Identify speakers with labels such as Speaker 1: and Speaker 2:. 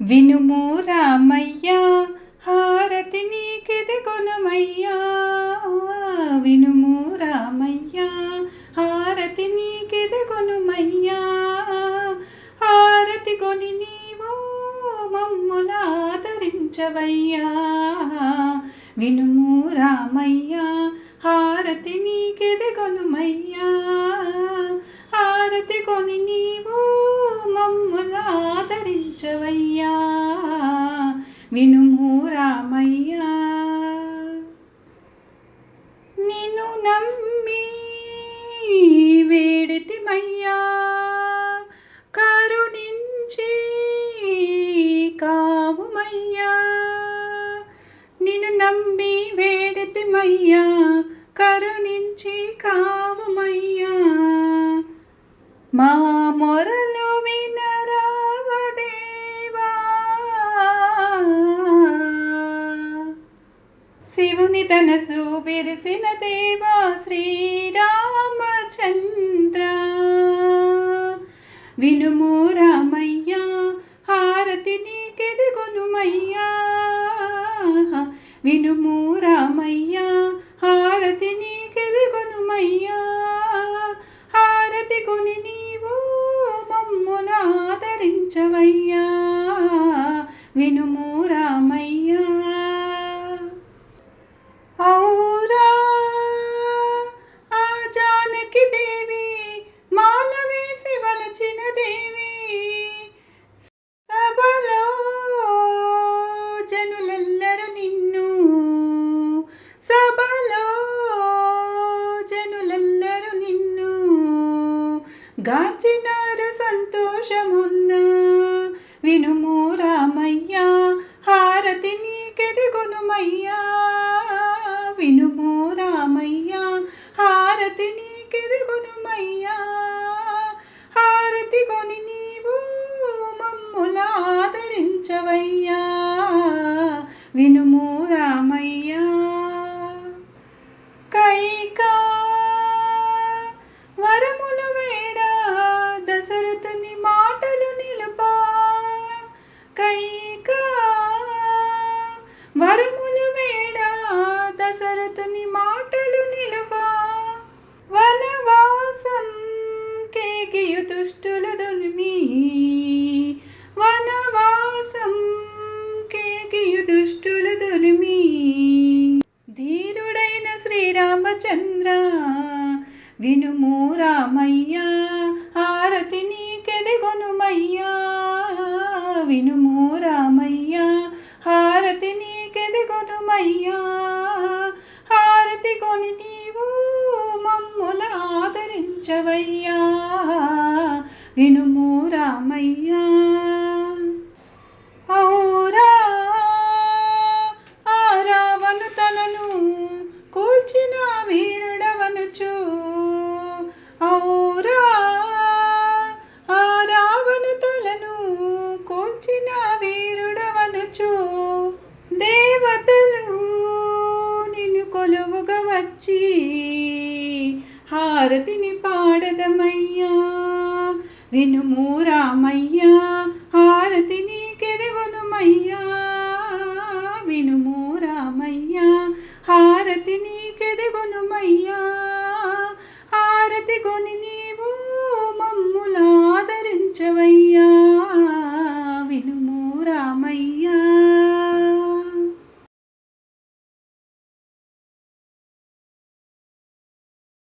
Speaker 1: వినుము రామయ్యా హారతి నీకెదగొనమయ్యా వినుము రామయ్యా హారతి నీకెదగొనుమయ్యా హారతి కొని నీవు మమ్ములాదరించవయ్యా వినుము రామయ్యా హారతి నీకెదగొనుమయ్యా హారతి కొని నీవు మమ్ములాదరించవయ్యా వినుము రామయ్యా. నిన్ను నమ్మి వేడితిమయ్యా. కరుణించి కావుమయ్యా. నిన్ను నమ్మి వేడితిమయ్యా. కరుణించి కావుమయ్యా. మా శివుని తనసు విరిసిన దేవా శ్రీరామచంద్ర. వినుము రామయ్యా హారతి నీకెది వినుము రామయ్యా హారతి నీకెది హారతి కొని నీవు మమ్ములాదరించవయ్యా వినుము గాంచినారు సంతోషమున్న. వినుము రామయ్యా హారతి నీకెది కొనుమయ్యా వినుము రామయ్యా కైకా. వరములు వేడా దశరథుని మాటలు నిలుపా వనవాసం కేకియు దుష్టులు దుర్మి. వనవాసం కేకియు దుష్టులు దుర్మి. ధీరుడైన శ్రీరామచంద్ర వినుము రామయ్యా ఆరతి నీకెదిగొనుమయ్యా వినుము రామయ్యా హారతి నీకెది కొనుమయ్యా హారతి కొని నీవు మమ్ముల ఆదరించవయ్యా. వినుము రామయ్యా. వచ్చి హారతిని పాడదమయ్యా వినుము రామయ్యా హారతిని కెదగొనుమయ్యా. వినుము రామయ్యా హారతిని కెదగొనుమయ్యా. హారతి కొని నీవు మమ్ములాదరించవయ్యా. వినుము రామయ్యా